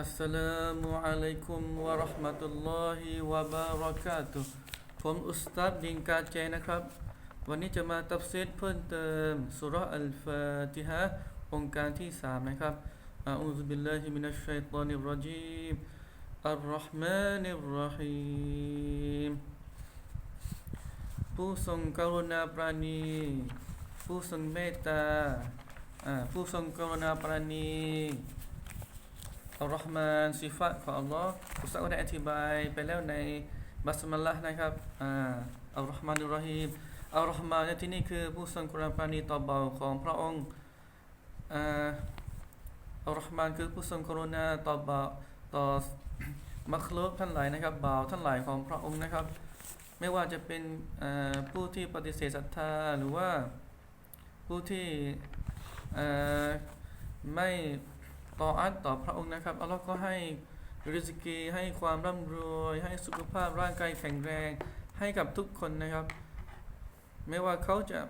อัสสลามุอะลัยกุมวะเราะห์มะตุลลอฮิวะบารากาตุผมอุสตัดดิงกาเจนะครับ วันนี้จะมาตัฟซีรเพิ่มเติมสุรอัลฟาติฮะองค์การที่สามนะครับอาอูซุบิลลาฮิมินัชชัยฏอนิรรจีมอัลราะห์มานิรราะฮีมผู้ทรงกรุณาปราณี ผู้ทรงเมตตาผู้ทรงกรุณาปราณี อัลลอฮ์มานสิฟัตของอัลลอฮ์อุสตัดได้อธิบายไปแล้วในบัสมัลละนะครับอ่าอัลลอฮ์มานุรฮีมอัลลอฮ์มานในที่นี้คือผู้ทรงกรุณาปราณีต่อเบาของพระองค์อ่าอัลลอฮ์มานคือผู้ทรงกรุณาต่อเบาต่อมัคลุกท่านหลายนะครับบ่าวท่านหลายของพระองค์นะครับ ไม่ว่าจะเป็นผู้ที่ปฏิเสธศรัทธาหรือว่าผู้ที่ไม่ ต่ออัตต่อพระองค์นะครับอัลลอฮ์ก็ให้ริสกีให้ความร่ำรวย ให้สุขภาพร่างกายแข็งแรง ให้กับทุกคนนะครับ ไม่ว่าเขาจะ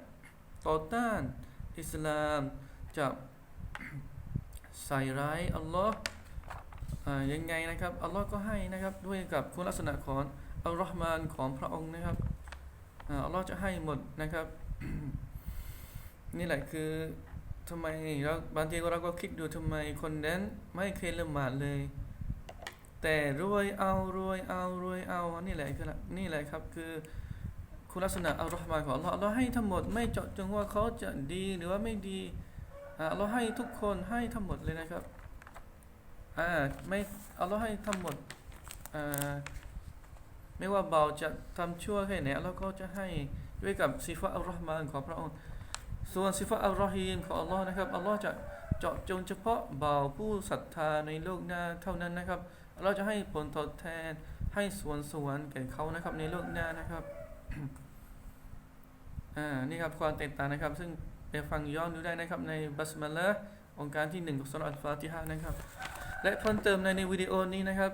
ต่อต้านอิสลามจะใส่ร้ายอัลลอฮ์ยังไงนะครับอัลลอฮ์ก็ให้นะครับด้วยกับคุณลักษณะของอัลลอฮ์มานของพระองค์นะครับอัลลอฮ์จะให้หมดนะครับ นี่แหละคือ ทำไมเราบางทีเราก็คิดดูทำไมคนนั้นไม่เคยละหมาดเลย แต่รวยเอารวยเอารวยเอานี่แหละคือนี่แหละครับคือคุณลักษณะอัลลอฮ์มาของเราเราให้ทั้งหมดไม่เจาะจงว่าเขาจะดีหรือว่าไม่ดีอ่าเราให้ทุกคนให้ทั้งหมดเลยนะครับอ่าไม่อัลลอฮ์ให้ทั้งหมดอ่าไม่ว่าเบาจะทำชั่วแค่ไหนเราก็จะให้ด้วยกับสิฟะอัลลอฮ์มาของพระองค์ ส่วนสิฟะอัลลอฮีมของอัลลอฮ์นะครับอัลลอฮ์จะเจาะจงเฉพาะบ่าวผู้ศรัทธาในโลกหน้าเท่านั้นนะครับอัลลอฮ์จะให้ผลตอบแทนให้ส่วนสวรรค์แก่เขานะครับในโลกหน้านะครับอ่านี่ครับความแตกต่างนะครับ ซึ่งไปฟังย้อนดูได้นะครับในบัสมาละองค์การที่หนึ่งของสุรอัลฟาติฮะนะครับ และเพิ่มเติมในในวิดีโอนี้นะครับ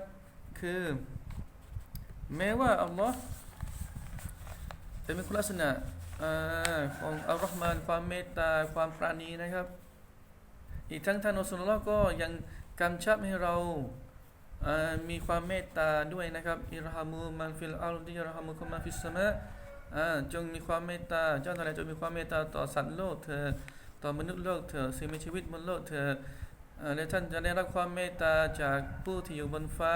คือ แม้ว่าอัลลอฮ์จะมีคุณลักษณะ อของอัลลอฮ์มานความเมตตาความปราณีนะครับ อีกทั้งท่านอัลลอฮ์ก็ยังกำชับให้เรามีความเมตตาด้วยนะครับอิรฮามูมันฟิลอัลดิอิรฮามุคุมมันฟิสสมะอ่าจงมีความเมตตาเจ้าทั้งหลายจงมีความเมตตาต่อสัตว์โลกเธอต่อมนุษย์โลกเธอสิ่งมีชีวิตบนโลกเธอและท่านจะได้รับความเมตตาจากผู้ที่อยู่บนฟ้า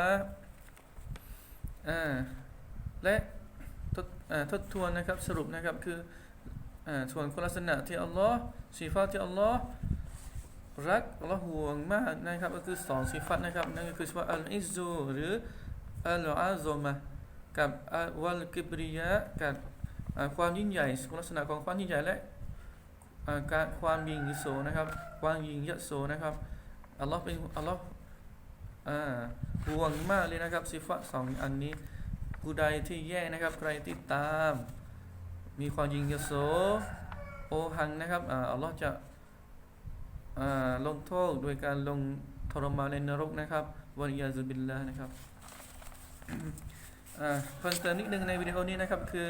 และ ทบทวนนะครับสรุปนะครับคือส่วนคุณลักษณะที่อัลลอฮ์สีฟ้าที่อัลลอฮ์รักอัลลอฮ์ห่วงมากนะครับก็คือสองสีฟ้านะครับนั่นก็คือว่าอัลอิซูหรืออัลอาซมะกับอัลวัลกิบริยะกับความยิ่งใหญ่คุณลักษณะของความยิ่งใหญ่และการความยิงโสนะครับความยิงยโสนะครับอัลลอฮ์เป็นอัลลอฮ์ห่วงมากเลยนะครับสีฟ้าสองอันนี้ ผู้ใดที่แย่นะครับ ใครที่ตาม มีความยิงยโสโอหังนะครับอ่าอัลลอฮ์จะลงโทษโดยการลงทรมานในนรกนะครับวะลิยาซุบิลลานะครับอ่าเพิ่มเติมนิดนึงในวิดีโอนี้นะครับคือ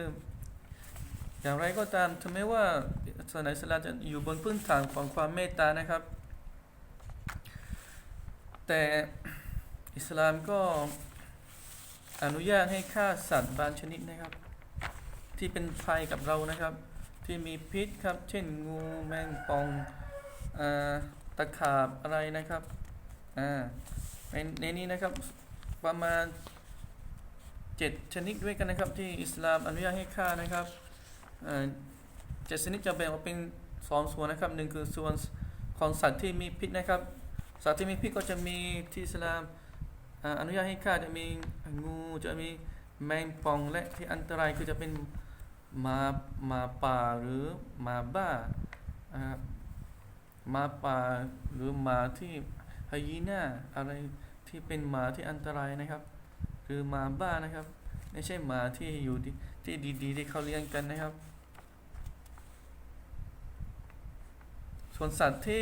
อย่างไรก็ตามถึงแม้ว่าศาสนาอิสลามจะอยู่บนพื้นฐานของความเมตตานะครับ แต่อิสลามก็ อนุญาตให้ฆ่าสัตว์บางชนิดนะครับ ที่เป็นภัยกับเรานะครับ ที่มีพิษครับ เช่นงูแมงป่องอตะขาบอะไรนะครับอ่าในในนี้นะครับประมาณเจ็ดชนิดด้วยกันนะครับ ที่อิสลามอนุญาตให้ฆ่านะครับเจ็ดชนิดจะแบ่งออกเป็นสองส่วนนะครับหนึ่งคือส่วนของสัตว์ที่มีพิษนะครับ สัตว์ที่มีพิษก็จะมีที่อิสลาม อนุญาตให้ฆ่าจะมีงูจะมีแมงป่องและที่อันตรายคือจะเป็นหมาหมาป่าหรือหมาบ้าหมาป่าหรือหมาที่ไฮยีน่าอะไรที่เป็นหมาที่อันตรายนะครับ หรือหมาบ้านะครับ ไม่ใช่หมาที่อยู่ที่ที่ดีๆที่เขาเลี้ยงกันนะครับ ส่วนสัตว์ที่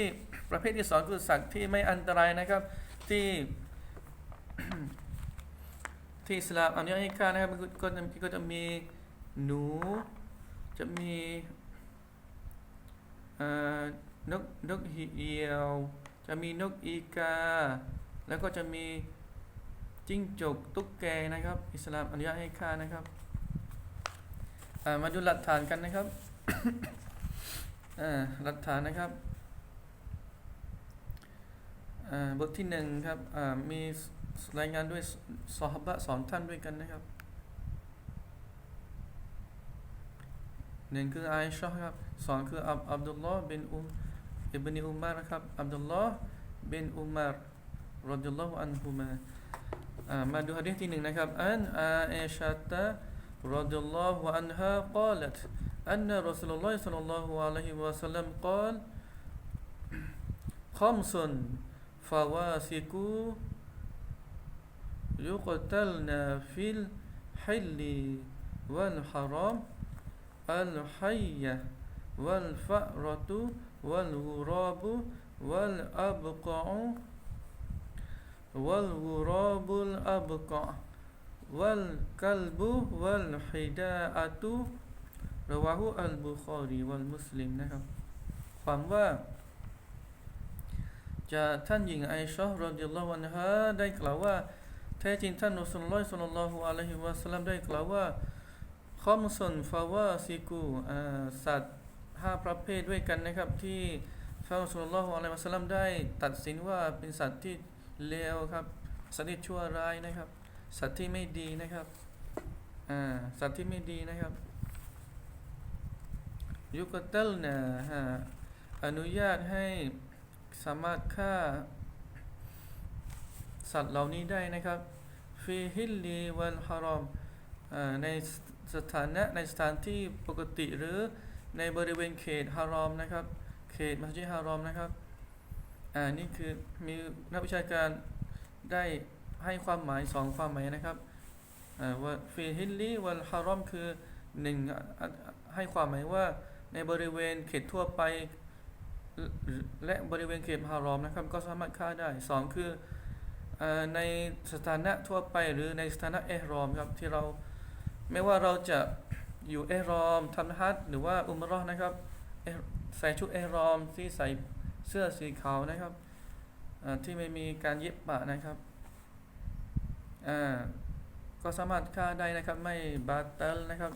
ประเภทที่สองคือสัตว์ที่ไม่อันตรายนะครับที่ ที่อิสลามอนุญาตให้ฆ่านะครับก็จะก็จะมีหนู จะมีอ่านกนกเหี่ยว จะมีนกอีกา แล้วก็จะมีจิ้งจกตุ๊กแกนะครับ อิสลามอนุญาตให้ฆ่านะครับมาดูหลักฐานกันนะครับหลักฐานนะครับบทที่หนึ่งครับมี รายงานด้วยซอฮาบะสองท่านด้วยกันนะครับหนึ่งคืออาอิชะห์ครับสองคืออับอับดุลลอฮ์บินอุมอิบนีอุมารนะครับอับดุลลอฮ์บินอุมารรดิยัลลอฮุอันฮุมาอ่ามาดูฮะดีษที่หนึ่งนะครับอันอาอิชะตะรดิยัลลอฮุอันฮา قالت أن رسول الله صلى الله عليه وسلم قال خمس فواسق يقتلن في الحل والحرام الحية والفأرة والغراب والأبقع والغراب الأبقع والكلب والحداءة รวาหุอัลบุคอรีวัลมุสลิมนะครับ ความว่า จะท่านหญิงไอชอรอดิยัลลอฮุอันฮาได้กล่าวว่า แท้จริงท่านอัสลลอฮ์สัลลัลลอฮุอะลัยฮิวะสัลลัมได้กล่าวว่าคอมซุนฟาวาซิกูสัตว์ห้าประเภทด้วยกันนะครับ ที่ท่านอัสลลอฮุอะลัยฮิวะสัลลัมได้ตัดสินว่าเป็นสัตว์ที่เลวครับสัตว์ที่ชั่วร้ายนะครับ สัตว์ที่ไม่ดีนะครับอ่าสัตว์ที่ไม่ดีนะครับยุกตัลนะฮะอนุญาตให้สามารถฆ่า สัตว์เหล่านี้ได้นะครับฟีฮิลลีวันฮารอมในสถานะในสถานที่ปกติหรือในบริเวณเขตฮารอมนะครับ เขตมัสยิดฮารอมนะครับอ่านี่คือมีนักวิชาการได้ให้ความหมายสองความหมายนะครับอ่าว่าฟีฮิลลีวันฮารอมคือหนึ่งให้ความหมายว่าในบริเวณเขตทั่วไปและบริเวณเขตฮารอมนะครับ ก็สามารถฆ่าได้สองคือ ในสถานะทั่วไปหรือในสถานะเอรอมครับที่เราไม่ว่าเราจะอยู่เอรอมทำฮัจญ์หรือว่าอุมราะห์นะครับใส่ชุดเอรอมที่ใส่เสื้อสีขาวนะครับที่ไม่มีการเย็บปะนะครับก็สามารถฆ่าได้นะครับไม่บาตัลนะครับ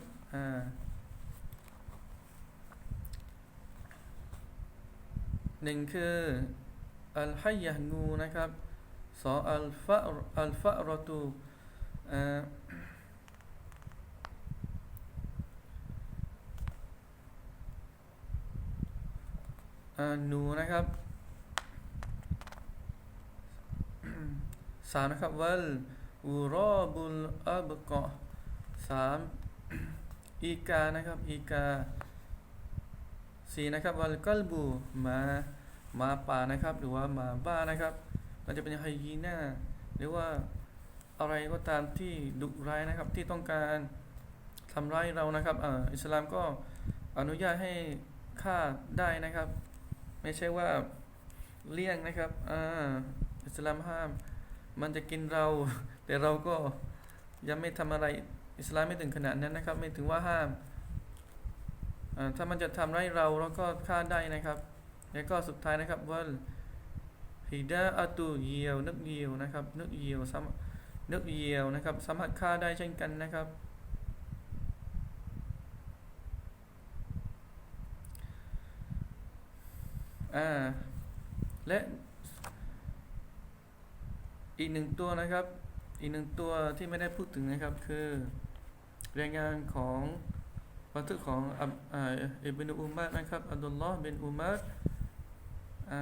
หนึ่งคืออัลฮัยยะงูนะครับ สออัลฟะอัลฟะรตูหนูนะครับสามนะครับวัลอูรอบุลอับกะสามอีกานะครับอีกาสี่นะครับวัลกัลบูมามาป่านะครับ หรือว่ามาบ้านะครับ มันจะเป็นไฮยีน่าหรือว่าอะไรก็ตามที่ดุร้ายนะครับที่ต้องการทำร้ายเรานะครับอ่าอิสลามก็อนุญาตให้ฆ่าได้นะครับ ไม่ใช่ว่าเลี่ยงนะครับอ่าอิสลามห้าม มันจะกินเรา แต่เราก็ยังไม่ทำอะไรอิสลามไม่ถึงขนาดนั้นนะครับ ไม่ถึงว่าห้ามอ่าถ้ามันจะทำร้ายเราเราก็ฆ่าได้นะครับ แล้วก็สุดท้ายนะครับว่า ฮิดาอัตูเยียวนึกเยียวนะครับนึกเยียวสมนึกเยียวนะครับ สามารถฆ่าได้เช่นกันนะครับอ่าและอีกหนึ่งตัวนะครับ อีกหนึ่งตัวที่ไม่ได้พูดถึงนะครับคือรายงานของบันทึกของอับอ่าอิบนุอุมัรนะครับอับดุลลอฮ์บินอุมัรอ่า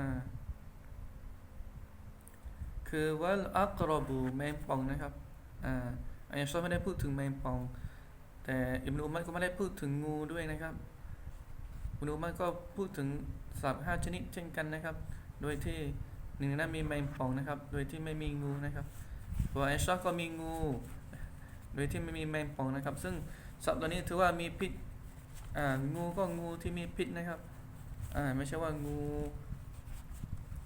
คือวัลอักรอบูแมงป่องนะครับอ่าอันนี้ชอไม่ได้พูดถึงแมงป่อง แต่อิบนุมัรก็ไม่ได้พูดถึงงูด้วยนะครับอิบนุมัรก็พูดถึงสัตว์ห้าชนิดเช่นกันนะครับ โดยที่หนึ่งนั้นมีแมงป่องนะครับ โดยที่ไม่มีงูนะครับตัวไอชอก็มีงู โดยที่ไม่มีแมงป่องนะครับ ซึ่งสัตว์ตัวนี้ถือว่ามีพิษอ่างูก็งูที่มีพิษนะครับอ่าไม่ใช่ว่างู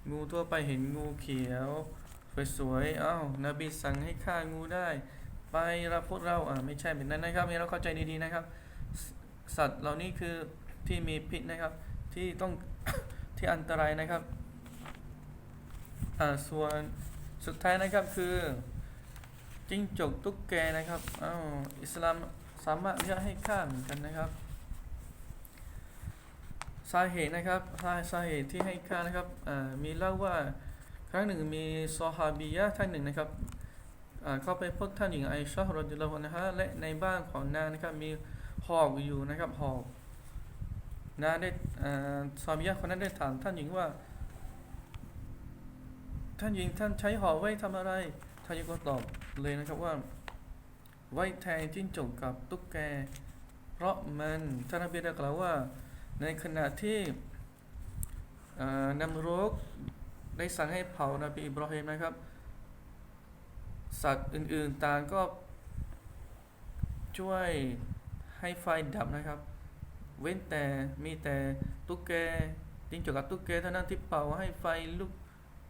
งูทั่วไปเห็นงูเขียว สวยๆอ้าวนบีสั่งให้ฆ่างูได้ ไปรับพวกเราอ่าไม่ใช่แบบนั้นนะครับนี่เราเข้าใจดีๆนะครับ สัตว์เหล่านี้คือที่มีพิษนะครับ ที่ต้องที่อันตรายนะครับอ่าส่วนสุดท้ายนะครับคือจิ้งจกตุ๊กแกนะครับอ้าวอิสลามสามารถอนุญาตให้ฆ่าเหมือนกันนะครับ สาเหตุนะครับสาสาเหตุที่ให้ฆ่านะครับอ่ามีเล่าว่า ครั้งหนึ่งมีซอฮาบียะท่านหนึ่งนะครับเข้าไปพบท่านหญิงไอชาฮ์รอดิลลาฮุอันฮะและในบ้านของนางนะครับมีหอกอยู่นะครับหอกนางได้ซอฮาบียะคนนั้นได้ถามท่านหญิงว่า ท่านหญิงท่านใช้หอกไว้ทำอะไรท่านหญิงก็ตอบเลยนะครับว่า ไว้แทงจิ้งจกกับตุ๊กแก เพราะมันท่านนบีได้กล่าวว่า ในขณะที่นำรก ได้สั่งให้เผานบีอิบราฮิมนะครับ สัตว์อื่นๆต่างก็ช่วยให้ไฟดับนะครับ เว้นแต่มีแต่ตุ๊กแกจิ้งจกกับตุ๊กแกเท่านั้นที่เป่าให้ไฟลุก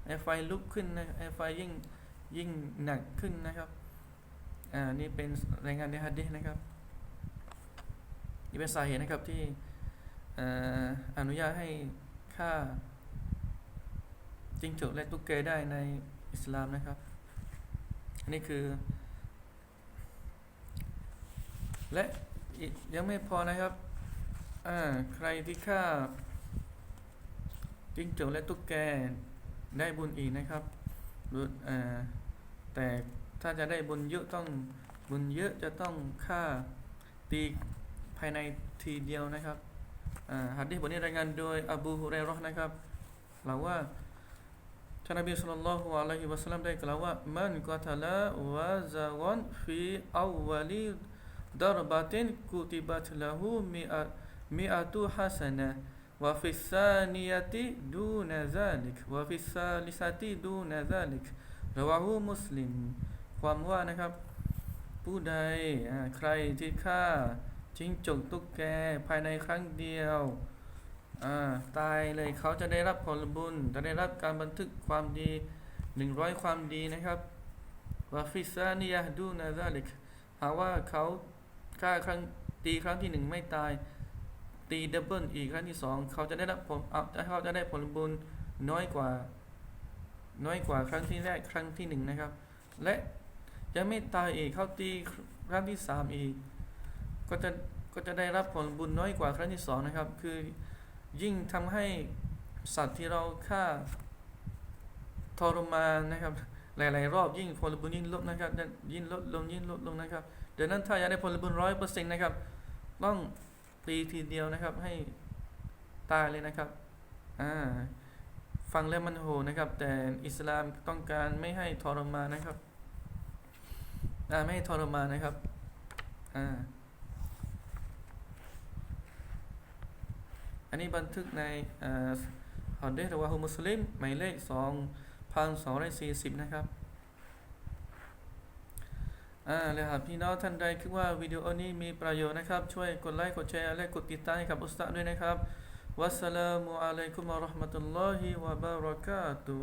ให้ไฟลุกขึ้นนะให้ไฟยิ่งยิ่งหนักขึ้นนะครับอ่านี่เป็นรายงานในฮะดีษนะครับนี่เป็นสาเหตุนะครับที่ออนุญาตให้ฆ่า จิ้งจกและตุ๊กแกได้ในอิสลามนะครับ อันนี้คือ และยังไม่พอนะครับอ่าใครที่ฆ่าจิ้งจกและตุ๊กแกได้บุญอีกนะครับบุญอ่าแต่ถ้าจะได้บุญเยอะต้องบุญเยอะจะต้องฆ่าตีภายในทีเดียวนะครับอ่าฮัดดิษบทนี้รายงานโดยอบูฮุเรย์ราะห์นะครับกล่าวว่า ท่านนบีศ็อลลัลลอฮุอะลัยฮิวะซัลลัมได้กล่าวว่ามันกอตละวะซะกันฟีอาววลิดรบะตินกุติบัตละหูมิอะมิอะตุฮัสนะวะฟิสซานียะติดูนซาลิกวะฟิสซาลิซาติดูนซาลิกรวะฮูมุสลิม ความว่านะครับ ผู้ใดอ่าใครที่ฆ่าจิ้งจกตุ๊กแกภายในครั้งเดียว อ่าตายเลยเขาจะได้รับผลบุญ จะได้รับการบันทึกความดีหนึ่งร้อยความดีนะครับวาฟิซานียดูนาซาลิกหากว่าเขาฆ่าครั้งตีครั้งที่หนึ่งไม่ตาย ตีดับเบิลอีกครั้งที่สองเขาจะได้รับผลเอาเขาจะได้ผลบุญน้อยกว่า น้อยกว่าครั้งที่แรกครั้งที่หนึ่งนะครับ และยังไม่ตายอีกเขาตีครั้งที่สามอีก ก็จะก็จะได้รับผลบุญน้อยกว่าครั้งที่สองนะครับ คือ ยิ่งทำให้สัตว์ที่เราฆ่าทรมานนะครับ หลาย ๆ รอบยิ่งผลบุญยิ่งลดนะครับ ยิ่งลดลงยิ่งลดลงนะครับดังนั้นถ้าอยากได้ผลบุญร้อยเปอร์เซ็นต์นะครับ ต้องตีทีเดียวนะครับ ให้ตายเลยนะครับอ่าฟังแล้วมันโหนะครับ แต่อิสลามต้องการไม่ให้ทรมานนะครับอ่าไม่ให้ทรมานนะครับอ่า อันนี้บันทึกในฮอดเดสวาฮุมุสลิมหมายเลข2,240 นะครับอ่าเลยครับพี่น้องท่านใดคิดว่าวิดีโอนี้มีประโยชน์นะครับ ช่วยกดไลค์กดแชร์และกดติดตามให้กับอุสตาด้วยนะครับ วัสสลามุอะลัยกุมะราะห์มะตุลลอฮิวะบะเราะกาตุ